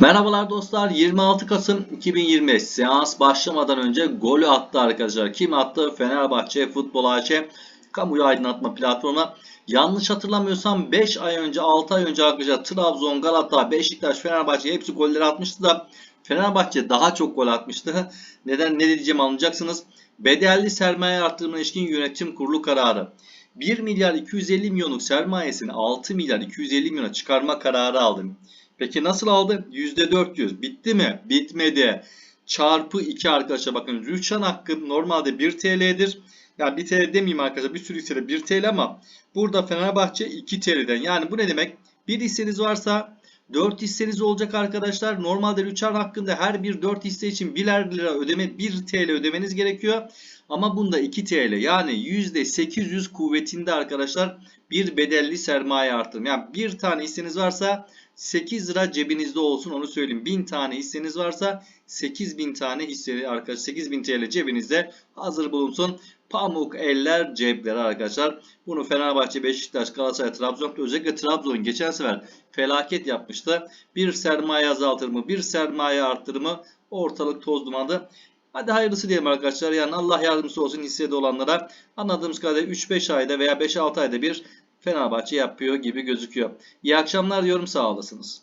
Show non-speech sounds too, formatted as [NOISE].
Merhabalar dostlar. 26 Kasım 2020 seans başlamadan önce golü attı arkadaşlar. Kim attı? Fenerbahçe Futbol AŞ kamuyu aydınlatma platformuna. Yanlış hatırlamıyorsam 5 ay önce 6 ay önce arkadaşlar Trabzon, Galatasaray, Beşiktaş, Fenerbahçe hepsi golleri atmıştı da Fenerbahçe daha çok gol atmıştı. [LAUGHS] Neden ne diyeceğim anlayacaksınız. Bedelli sermaye artırımına ilişkin yönetim kurulu kararı. 1 milyar 250 milyonluk sermayesini 6 milyar 250 milyona çıkarma kararı aldım. Peki nasıl aldı? %400. Bitti mi? Bitmedi. Çarpı 2 arkadaşlar bakın rüçhan hakkı normalde 1 TL'dir. Yani 1 TL demeyeyim arkadaşlar bir sürü hissede 1 TL ama burada Fenerbahçe 2 TL'den. Yani bu ne demek? Bir hisseniz varsa 4 hisseniz olacak arkadaşlar. Normalde rüçhan hakkında her bir 4 hisse için 1 lira ödeme 1 TL ödemeniz gerekiyor. Ama bunda 2 TL yani %800 kuvvetinde arkadaşlar bir bedelli sermaye artırım. Yani bir tane hisseniz varsa 8 lira cebinizde olsun onu söyleyeyim. 1000 tane hisseniz varsa 8000 tane hisse arkadaşlar 8000 TL cebinizde hazır bulunsun. Pamuk eller cepleri arkadaşlar. Bunu Fenerbahçe, Beşiktaş, Galatasaray, Trabzon özellikle Trabzon geçen sefer felaket yapmıştı. Bir sermaye azaltırımı, bir sermaye arttırımı ortalık toz dumandı. Hadi hayırlısı diyelim arkadaşlar. Yani Allah yardımcısı olsun hissede olanlara. Anladığımız kadarıyla 3-5 ayda veya 5-6 ayda bir Fenerbahçe yapıyor gibi gözüküyor. İyi akşamlar diyorum sağ olasınız.